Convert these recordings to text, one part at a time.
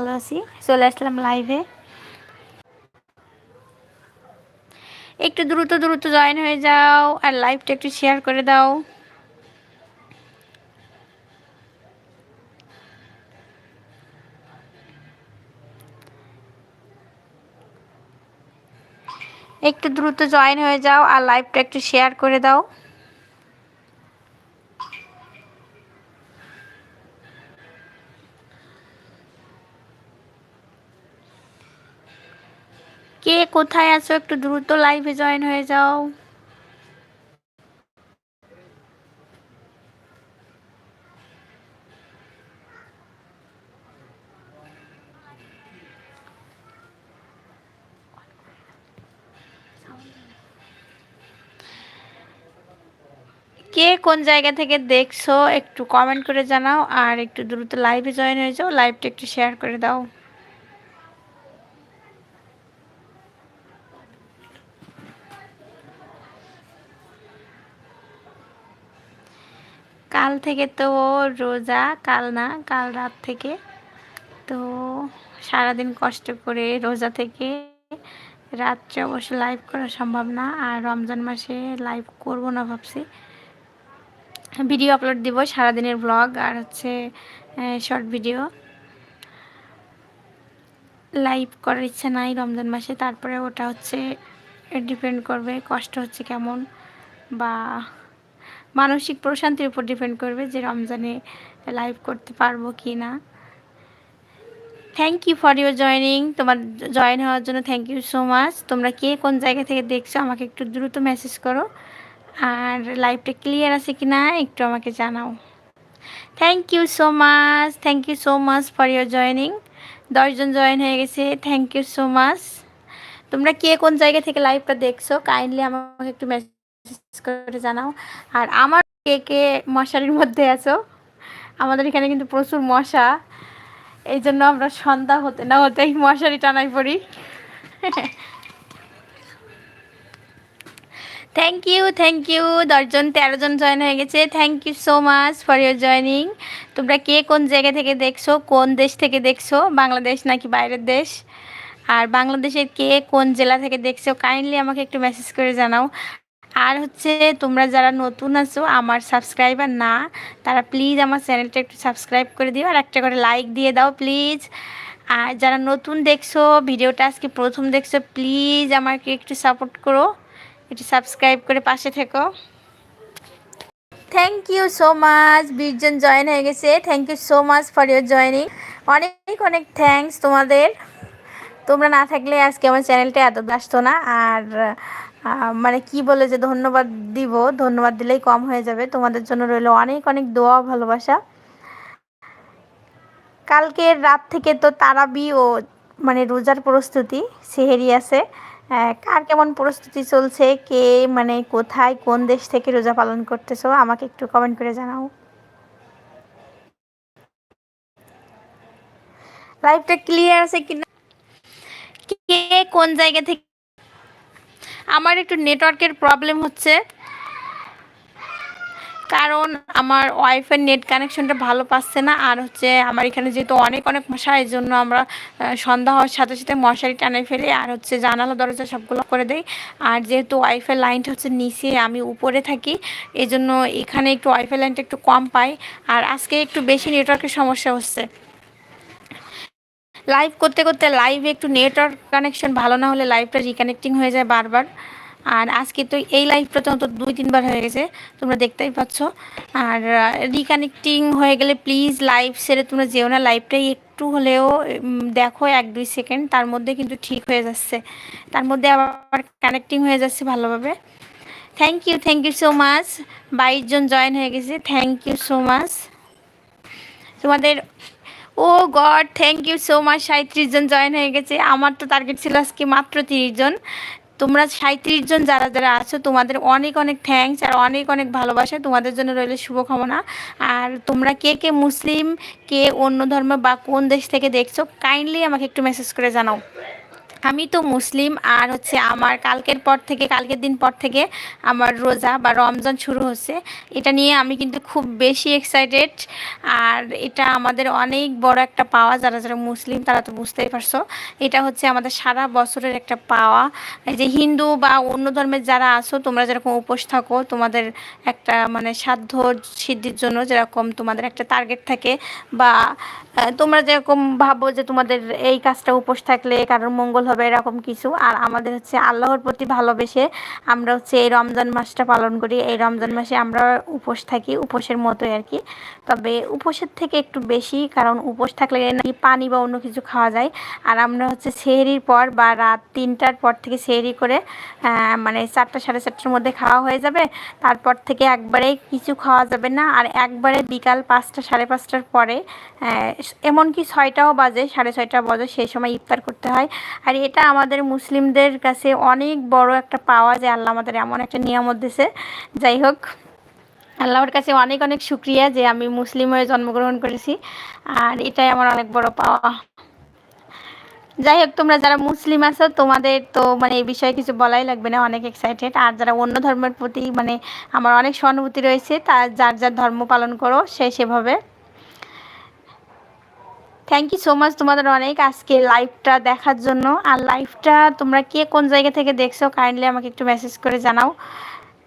ভালো আছি। চলে আসলাম লাইভে একটু দ্রুত দ্রুত জয়েন হয়ে যাও আর লাইভটা একটু শেয়ার করে দাও। একটু দ্রুত জয়েন হয়ে যাও আর লাইভটা একটু শেয়ার করে দাও। কে কোথায় আছো? একটু দ্রুত লাইভে জয়েন হয়ে যাও। কে কোন জায়গা থেকে দেখছ? একটু কমেন্ট করে জানাও, আর একটু দ্রুত লাইভে জয়েন হয়ে যাও লাইভটা একটু শেয়ার করে দাও। কাল থেকে তো রোজা, কাল না, কাল রাত থেকে। তো সারাদিন কষ্ট করে রোজা থেকে রাত্রে অবশ্য লাইভ করা সম্ভব না, আর রমজান মাসে লাইভ করব না ভাবছি। ভিডিও আপলোড দিব সারাদিনের ব্লগ আর হচ্ছে শর্ট ভিডিও লাইভ করার ইচ্ছা নাই রমজান মাসে, তারপরে ওটা হচ্ছে ডিপেন্ড করবে কষ্ট হচ্ছে কেমন বা মানসিক প্রশান্তির উপর ডিপেন্ড করবে যে রমজানে লাইভ করতে পারব কি না thank you for your joining তোমার জয়েন হওয়ার জন্য থ্যাংক ইউ সো মাচ তোমরা কে কোন জায়গা থেকে দেখছ, আমাকে একটু দ্রুত মেসেজ করো। আর লাইভটা ক্লিয়ার আছে কি না একটু আমাকে জানাও। Thank you so much thank you so much for your joining দশজন জয়েন হয়ে গেছে। থ্যাংক ইউ সো মাচ তোমরা কে কোন জায়গা থেকে লাইভটা দেখছ কাইন্ডলি আমাকে একটু মেসেজ করে জানাও। আর আমার কে কে মশারির মধ্যে আছো? আমাদের এখানে কিন্তু প্রচুর মশা। এই জন্য আমরা সন্ধ্যা হতে না হতেই মশারি টানাই পড়ি। থ্যাংক ইউ থ্যাংক ইউ দশজন তেরো জন জয়েন হয়ে গেছে। Thank you so much for your joining তোমরা কে কোন জায়গা থেকে দেখছ? কোন দেশ থেকে দেখছ? বাংলাদেশ নাকি বাইরের দেশ? আর বাংলাদেশের কে কোন জেলা থেকে দেখছ? কাইন্ডলি আমাকে একটু মেসেজ করে জানাও। আর হচ্ছে তোমরা যারা নতুন আছো, আমার সাবস্ক্রাইবার না, তারা প্লিজ আমার চ্যানেলটা একটু সাবস্ক্রাইব করে দিও আর একটা করে লাইক দিয়ে দাও প্লিজ আর যারা নতুন দেখছ, ভিডিওটা আজকে প্রথম দেখছ প্লিজ আমাকে একটু সাপোর্ট করো, একটু সাবস্ক্রাইব করে পাশে থেকো। থ্যাংক ইউ সো মাচ বিশজন জয়েন হয়ে গেছে। Thank you so much for your joining অনেক অনেক থ্যাংকস তোমাদের। তোমরা না থাকলে আজকে আমার চ্যানেলটা এত আসতো না। আর মানে কি বলে যে ধন্যবাদ দিব, ধন্যবাদ দিলেই কম হয়ে যাবে। তোমাদের জন্য রইল অনেক অনেক দোয়া ভালোবাসা। কালকের রাত থেকে তো তারাবি ও মানে রোজার প্রস্তুতি, সেহেরি আছে। কার কেমন প্রস্তুতি চলছে? কে মানে কোথায়, কোন দেশ থেকে রোজা পালন করতেছো? আমাকে একটু কমেন্ট করে জানাও। লাইফটা ক্লিয়ার আছে কিনা? কোন জায়গা থেকে? আমার একটু নেটওয়ার্কের প্রবলেম হচ্ছে। কারণ আমার ওয়াইফাই নেট কানেকশনটা ভালো পাচ্ছে না। আর হচ্ছে আমার এখানে যেহেতু অনেক অনেক মশা, এই জন্য আমরা সন্ধ্যা হওয়ার সাথে সাথে মশারি টানাই ফেলি। আর হচ্ছে জানালা, দরজা সবগুলো করে দেই। আর যেহেতু ওয়াইফাই লাইনটা হচ্ছে নিচে, আমি উপরে থাকি। এই জন্য এখানে একটু ওয়াইফাই লাইনটা একটু কম পাই। আর আজকে একটু বেশি নেটওয়ার্কের সমস্যা হচ্ছে। লাইভ করতে করতে লাইভে একটু নেটওয়ার্ক কানেকশন ভালো না হলে লাইভটা রিকানেক্টিং হয়ে যায় বারবার। আর আজকে তো এই লাইভটা তো দুই, তিনবার হয়ে গেছে, তোমরা দেখতেই পাচ্ছ। আর রিকানেক্টিং হয়ে গেলে প্লিজ লাইভ সেরে তোমরা যেও না লাইভটাই একটু হলেও দেখো এক, দুই সেকেন্ড তার মধ্যে কিন্তু ঠিক হয়ে যাচ্ছে। তার মধ্যে আবার কানেক্টিং হয়ে যাচ্ছে ভালোভাবে। Thank you thank you so much বাইশ জন জয়েন হয়ে গেছে থ্যাংক ইউ সো মাচ তোমাদের ও God thank you so much সাঁত্রিশ জন জয়েন হয়ে গেছে। আমার তো টার্গেট ছিল আজকে মাত্র তিরিশ জন। তোমরা সাঁত্রিশ জন যারা যারা আছো, তোমাদের অনেক অনেক থ্যাংকস আর অনেক অনেক ভালোবাসা তোমাদের জন্য রইলে শুভকামনা। আর তোমরা কে কে মুসলিম, কে অন্য ধর্ম বা কোন দেশ থেকে দেখছ কাইন্ডলি আমাকে একটু মেসেজ করে জানাও। আমি তো মুসলিম আর হচ্ছে আমার কালকের পর থেকে, কালকের দিন পর থেকে আমার রোজা বা রমজান শুরু হচ্ছে। এটা নিয়ে আমি কিন্তু খুব বেশি এক্সাইটেড আর এটা আমাদের অনেক বড় একটা পাওয়া, যারা যারা মুসলিম তারা তো বুঝতেই পারছ। এটা হচ্ছে আমাদের সারা বছরের একটা পাওয়া। এই যে হিন্দু বা অন্য ধর্মের যারা আছো, তোমরা যেরকম উপোস থাকো, তোমাদের একটা মানে সাধ্য সিদ্ধির জন্য যেরকম তোমাদের একটা টার্গেট থাকে বা তোমরা যেরকম ভাবো যে তোমাদের এই কাজটা উপোস থাকলে, কারোর মঙ্গল হবে এরকম কিছু। আর আমাদের হচ্ছে আল্লাহর প্রতি ভালোবেসে আমরা হচ্ছে এই রমজান মাসটা পালন করি। এই রমজান মাসে আমরা উপোস থাকি, উপোসের মতোই আর কি। তবে উপোসের থেকে একটু বেশি, কারণ উপোস থাকলে নাকি পানি বা অন্য কিছু খাওয়া যায়। আর আমরা হচ্ছে সেহরির পর বা রাত তিনটার পর থেকে সেহরি করে মানে চারটা, সাড়ে চারটার মধ্যে খাওয়া হয়ে যাবে। তারপর থেকে একবারে কিছু খাওয়া যাবে না। আর একবারে বিকাল পাঁচটা, সাড়ে পাঁচটার পরে এমনকি ছয়টাও বাজে, সাড়ে ছয়টা বাজে, সেই সময় ইফতার করতে হয়। আর এটা আমাদের মুসলিমদের কাছে অনেক বড় একটা পাওয়া যে আল্লাহ আমাদের এমন একটা নিয়ামত দিছে। যাই হোক, আল্লাহর কাছে অনেক অনেক শুক্রিয়া যে আমি মুসলিম হয়ে জন্মগ্রহণ করেছি, আর এটাই আমার অনেক বড় পাওয়া। যাই হোক, তোমরা যারা মুসলিম আছো, তোমাদের তো মানে এই বিষয়ে কিছু বলাই লাগবে না, অনেক এক্সাইটেড আর যারা অন্য ধর্মের প্রতি মানে আমার অনেক সহানুভূতি রয়েছে, তা যার যার ধর্ম পালন করো, সে সেভাবে থ্যাংক ইউ সো মাচ তোমাদের অনেক আজকে লাইভটা দেখার জন্য। আর লাইভটা তোমরা কে কোন জায়গা থেকে দেখছ কাইন্ডলি আমাকে একটু মেসেজ করে জানাও।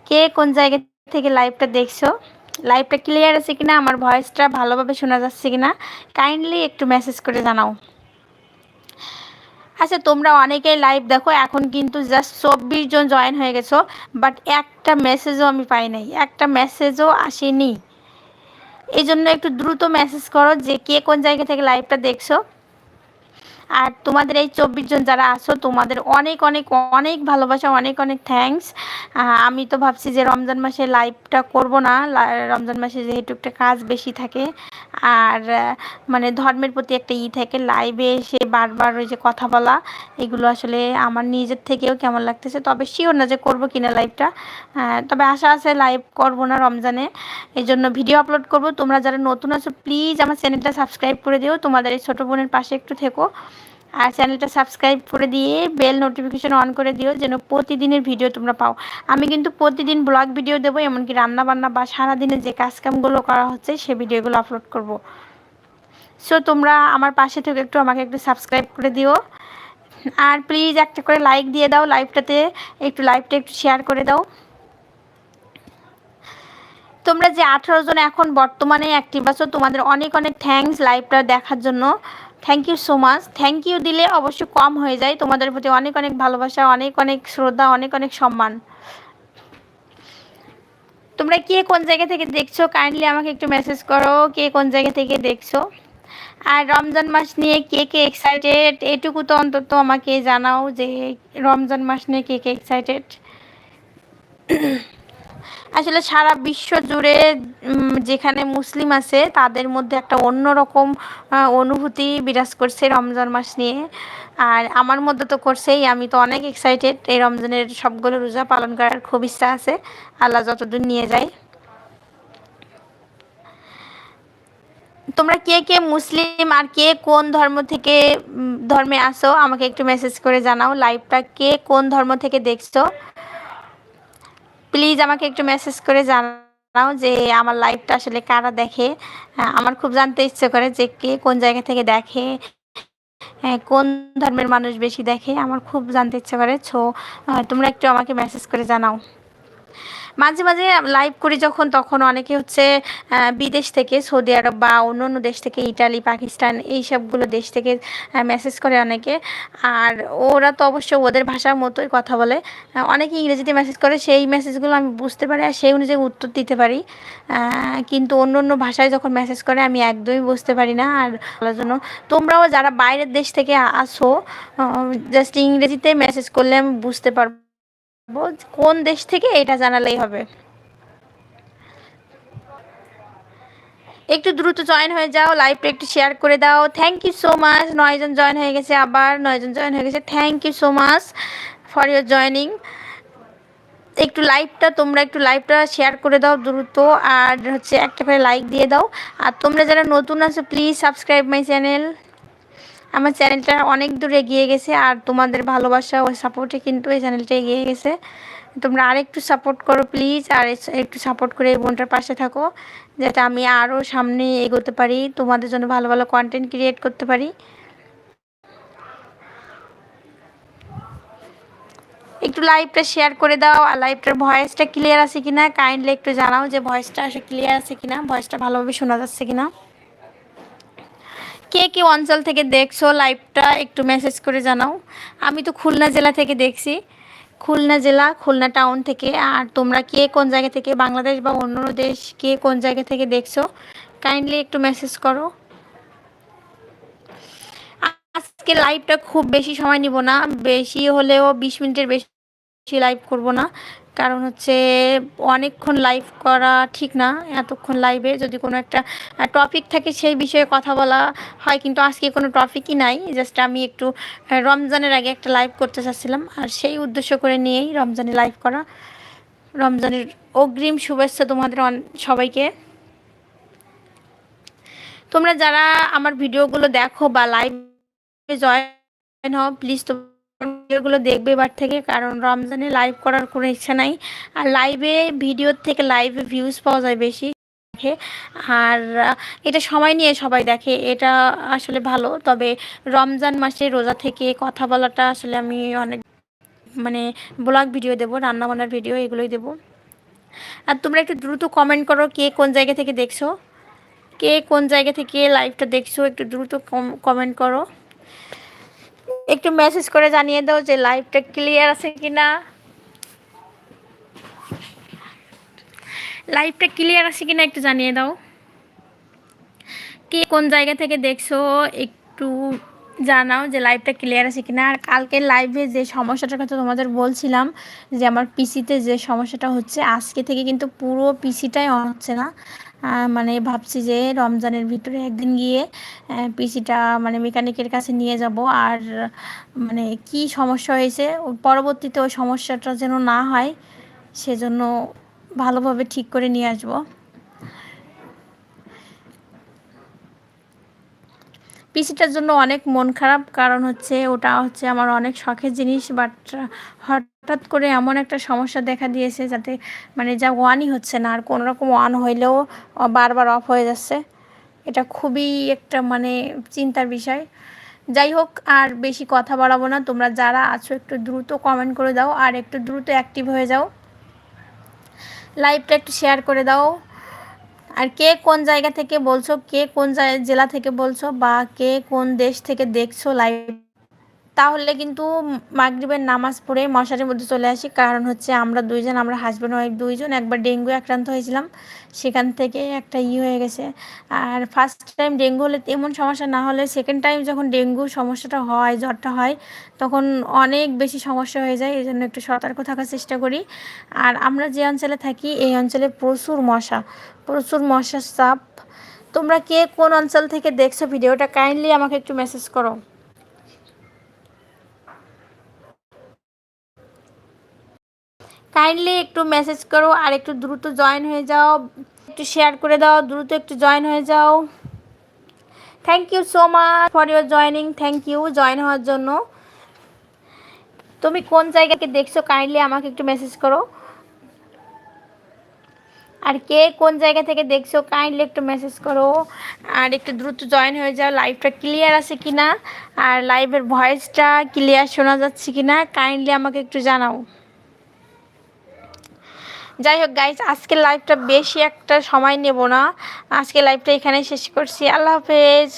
কে কোন জায়গা থেকে লাইভটা দেখছ? লাইভটা ক্লিয়ার আছে কিনা? আমার ভয়েসটা ভালোভাবে শোনা যাচ্ছে কিনা? কাইন্ডলি একটু মেসেজ করে জানাও। আচ্ছা তোমরা অনেকেই লাইভ দেখো, এখন কিন্তু জাস্ট চব্বিশ জন জয়েন হয়ে গেছো বাট একটা মেসেজও আমি পাই নাই। একটা মেসেজও আসেনি। এই জন্য একটু দ্রুত মেসেজ করো যে কে কোন জায়গা থেকে লাইভটা দেখছ। আর তোমাদের এই চব্বিশ জন যারা আছো, তোমাদের অনেক অনেক অনেক ভালোবাসা, অনেক অনেক থ্যাংকস আমি তো ভাবছি যে রমজান মাসে লাইভটা করব না রমজান মাসে যেহেতু একটা কাজ বেশি থাকে, আর মানে ধর্মের প্রতি একটা ই থাকে লাইভে এসে বারবার ওই যে কথা বলা, এগুলো আসলে আমার নিজের থেকেও কেমন লাগতেছে, তবে শিওর না যে করব কিনা লাইভটা তবে আশা আছে লাইভ করব না রমজানে এই জন্য ভিডিও আপলোড করব। তোমরা যারা নতুন আছো প্লিজ আমার চ্যানেলটা সাবস্ক্রাইব করে দিও। তোমাদের এই ছোটো বোনের পাশে একটু থেকো। আর চ্যানেলটা সাবস্ক্রাইব করে দিয়ে বেল নোটিফিকেশন অন করে দিও যেন প্রতিদিনের ভিডিও তোমরা পাও। আমি কিন্তু প্রতিদিন ব্লগ ভিডিও দেবো, এমনকি রান্নাবান্না বা সারাদিনে যে কাজকামগুলো করা হচ্ছে, সে ভিডিওগুলো আপলোড করব। সো তোমরা আমার পাশে থেকে একটু আমাকে একটু সাবস্ক্রাইব করে দিও। আর প্লিজ একটা করে লাইক দিয়ে দাও লাইভটাতে একটু লাইভটা একটু শেয়ার করে দাও। তোমরা যে আঠারো জন এখন বর্তমানে অ্যাক্টিভ আছো, তোমাদের অনেক অনেক থ্যাংকস লাইভটা দেখার জন্য। Thank you so much thank you দিলে অবশ্যই কম হয়ে যায়। তোমাদের প্রতি অনেক অনেক ভালোবাসা, অনেক অনেক শ্রদ্ধা, অনেক অনেক সম্মান। তোমরা কে কোন জায়গা থেকে দেখছ? কাইন্ডলি আমাকে একটু মেসেজ করো, কে কোন জায়গা থেকে দেখছ? আর রমজান মাস নিয়ে কে কে এক্সাইটেড এটুকু তো অন্তত আমাকে জানাও যে রমজান মাস নিয়ে কে কে এক্সাইটেড আসলে সারা বিশ্ব জুড়ে যেখানে মুসলিম আছে, তাদের মধ্যে একটা অন্যরকম অনুভূতি বিরাজ করছে রমজান মাস নিয়ে। আর আমার মধ্যে তো করছেই, আমি তো অনেক এক্সাইটেড এই রমজানের সবগুলো রোজা পালন করার খুব ইচ্ছা আছে। আল্লাহ যতদূর নিয়ে যায়। তোমরা কে কে মুসলিম আর কে কোন ধর্ম থেকে ধর্মে আসো, আমাকে একটু মেসেজ করে জানাও। লাইভটা কে কোন ধর্ম থেকে দেখছ? প্লিজ আমাকে একটু মেসেজ করে জানাও যে আমার লাইভটা আসলে কারা দেখে। আমার খুব জানতে ইচ্ছে করে যে কে কোন জায়গা থেকে দেখে কোন ধর্মের মানুষ বেশি দেখে, আমার খুব জানতে ইচ্ছে করে। ছো তোমরা একটু আমাকে মেসেজ করে জানাও। মাঝে মাঝে লাইভ করি যখন, তখন অনেকে হচ্ছে বিদেশ থেকে, সৌদি আরব বা অন্য অন্য দেশ থেকে, ইটালি, পাকিস্তান, এই সবগুলো দেশ থেকে মেসেজ করে অনেকে। আর ওরা তো অবশ্য ওদের ভাষার মতোই কথা বলে। অনেকে ইংরেজিতে মেসেজ করে, সেই মেসেজগুলো আমি বুঝতে পারি আর সেই অনুযায়ী উত্তর দিতে পারি। কিন্তু অন্য অন্য ভাষায় যখন মেসেজ করে, আমি একদমই বুঝতে পারি না। আর বলার জন্য, তোমরাও যারা বাইরের দেশ থেকে আসো জাস্ট ইংরেজিতে মেসেজ করলে আমি বুঝতে পারব। কোন দেশ থেকে এটা জানালেই হবে। একটু দ্রুত জয়েন হয়ে যাও লাইভটা একটু শেয়ার করে দাও। থ্যাংক ইউ সো মাচ নয়জন জয়েন হয়ে গেছে আবার নয়জন জয়েন হয়ে গেছে। Thank you so much for your joining একটু লাইভটা তোমরা একটু লাইভটা শেয়ার করে দাও দ্রুত। আর হচ্ছে একটা করে লাইক দিয়ে দাও। আর তোমরা যারা নতুন আছো প্লিজ সাবস্ক্রাইব মাই চ্যানেল আমার চ্যানেলটা অনেক দূর এগিয়ে গেছে আর তোমাদের ভালোবাসা ও সাপোর্টে কিন্তু এই চ্যানেলটা এগিয়ে গেছে। তোমরা আরেকটু সাপোর্ট করো প্লিজ আর একটু সাপোর্ট করে এই বোনটার পাশে থাকো, যাতে আমি আরও সামনে এগোতে পারি, তোমাদের জন্য ভালো ভালো কন্টেন্ট ক্রিয়েট করতে পারি। একটু লাইভটা শেয়ার করে দাও, আর লাইভটার ভয়েসটা ক্লিয়ার আছে কিনা? কাইন্ডলি একটু জানাও যে ভয়েসটা আসে ক্লিয়ার আছে কিনা? ভয়েসটা ভালোভাবে শোনা যাচ্ছে কিনা? কে কে অঞ্চল থেকে দেখছ লাইভটা একটু মেসেজ করে জানাও। আমি তো খুলনা জেলা থেকে দেখছি। খুলনা জেলা, খুলনা টাউন থেকে। আর তোমরা কে কোন জায়গা থেকে বাংলাদেশ বা অন্য দেশ কে কোন জায়গা থেকে দেখছ কাইন্ডলি একটু মেসেজ করো। আজকে লাইভটা খুব বেশি সময় নিব না, বেশি হলেও বিশ মিনিটের বেশি লাইভ করব না। কারণ হচ্ছে অনেকক্ষণ লাইভ করা ঠিক না, এতক্ষণ লাইভে যদি কোনো একটা টপিক থাকে সেই বিষয়ে কথা বলা হয়, কিন্তু আজকে কোনো টপিকই নাই জাস্ট আমি একটু রমজানের আগে একটা লাইভ করতে চাচ্ছিলাম, আর সেই উদ্দেশ্য করে নিয়েই রমজানে লাইভ করা। রমজানের অগ্রিম শুভেচ্ছা তোমাদের সবাইকে। তোমরা যারা আমার ভিডিওগুলো দেখো বা লাইভে জয়েন হও প্লিজ তো ভিডিওগুলো দেখবে এবার থেকে, কারণ রমজানে লাইভ করার কোনো ইচ্ছা নাই। আর লাইভে ভিডিওর থেকে লাইভে ভিউজ পাওয়া যায় বেশি আর এটা সময় নিয়ে সবাই দেখে, এটা আসলে ভালো। তবে রমজান মাসে রোজা থেকে কথা বলাটা আসলে আমি অনেক মানে ব্লগ ভিডিও দেবো, রান্নাবান্নার ভিডিও এগুলোই দেবো। আর তোমরা একটু দ্রুত কমেন্ট করো কে কোন জায়গা থেকে দেখছ। কে কোন জায়গা থেকে লাইভটা দেখছ, একটু দ্রুত কমেন্ট করো। একটু মেসেজ করে জানিয়ে দাও যে লাইভটা ক্লিয়ার আছে কিনা। লাইভটা ক্লিয়ার আছে কিনা একটু জানিয়ে দাও। কে কোন জায়গা থেকে দেখছ? একটু জানাও যে লাইভটা ক্লিয়ার আছে কিনা। আর কালকে লাইভে যে সমস্যাটার কথা তোমাদের বলছিলাম, যে আমার পিসিতে যে সমস্যাটা হচ্ছে, আজকে থেকে কিন্তু পুরো পিসিটাই অন হচ্ছে না। মানে ভাবছি যে রমজানের ভিতরে একদিন গিয়ে পিসিটা মানে মেকানিকের কাছে নিয়ে যাব। আর মানে কি সমস্যা হয়েছে পরবর্তীতে ওই সমস্যাটা যেন না হয়, সেজন্য ভালোভাবে ঠিক করে নিয়ে আসব। পিসিটার জন্য অনেক মন খারাপ কারণ হচ্ছে ওটা হচ্ছে আমার অনেক শখের জিনিস বাট হঠাৎ করে এমন একটা সমস্যা দেখা দিয়েছে যাতে মানে যা ওয়ানই হচ্ছে না, আর কোনোরকম ওয়ান হইলেও বারবার অফ হয়ে যাচ্ছে। এটা খুবই একটা মানে চিন্তার বিষয়। যাই হোক, আর বেশি কথা বাড়াবো না। তোমরা যারা আছো, একটু দ্রুত কমেন্ট করে দাও, আর একটু দ্রুত অ্যাক্টিভ হয়ে যাও। লাইভটা একটু শেয়ার করে দাও। আর কে কোন জায়গা থেকে বলছো, কে কোন জেলা থেকে বলছো বা কে কোন দেশ থেকে দেখছ লাইভ তাহলে কিন্তু মাগরিবের নামাজ পড়ে মশারির মধ্যে চলে আসি। কারণ হচ্ছে আমরা দুইজন, আমরা হাজব্যান্ড ওয়াইফ দুইজন একবার ডেঙ্গু আক্রান্ত হয়েছিলাম। সেখান থেকে একটা ই হয়ে গেছে। আর ফার্স্ট টাইম ডেঙ্গু হলে এমন সমস্যা না হলে সেকেন্ড টাইম যখন ডেঙ্গু সমস্যাটা হয়, জ্বরটা হয়, তখন অনেক বেশি সমস্যা হয়ে যায়। এই জন্য একটু সতর্ক থাকার চেষ্টা করি। আর আমরা যে অঞ্চলে থাকি, এই অঞ্চলে প্রচুর মশা, প্রচুর মশার চাপ। তোমরা কে কোন অঞ্চল থেকে দেখছ ভিডিওটা কাইন্ডলি আমাকে একটু মেসেজ করো। কাইন্ডলি একটু মেসেজ করো, আর একটু দ্রুত জয়েন হয়ে যাও। একটু শেয়ার করে দাও, দ্রুত একটু জয়েন হয়ে যাও। Thank you so much for your joining thank you join হওয়ার জন্য। তুমি কোন জায়গাকে দেখছ কাইন্ডলি আমাকে একটু মেসেজ করো। আর কে কোন জায়গা থেকে দেখছ কাইন্ডলি একটু মেসেজ করো। আর একটু দ্রুত জয়েন হয়ে যাও লাইভটা ক্লিয়ার আছে কি না আর লাইভের ভয়েসটা ক্লিয়ার শোনা যাচ্ছে কি না কাইন্ডলি আমাকে একটু জানাও। যাই হোক গাইজ আজকের লাইভটা বেশি একটা সময় নেব না। আজকে লাইভটা এখানে শেষ করছি। আল্লাহ হাফেজ।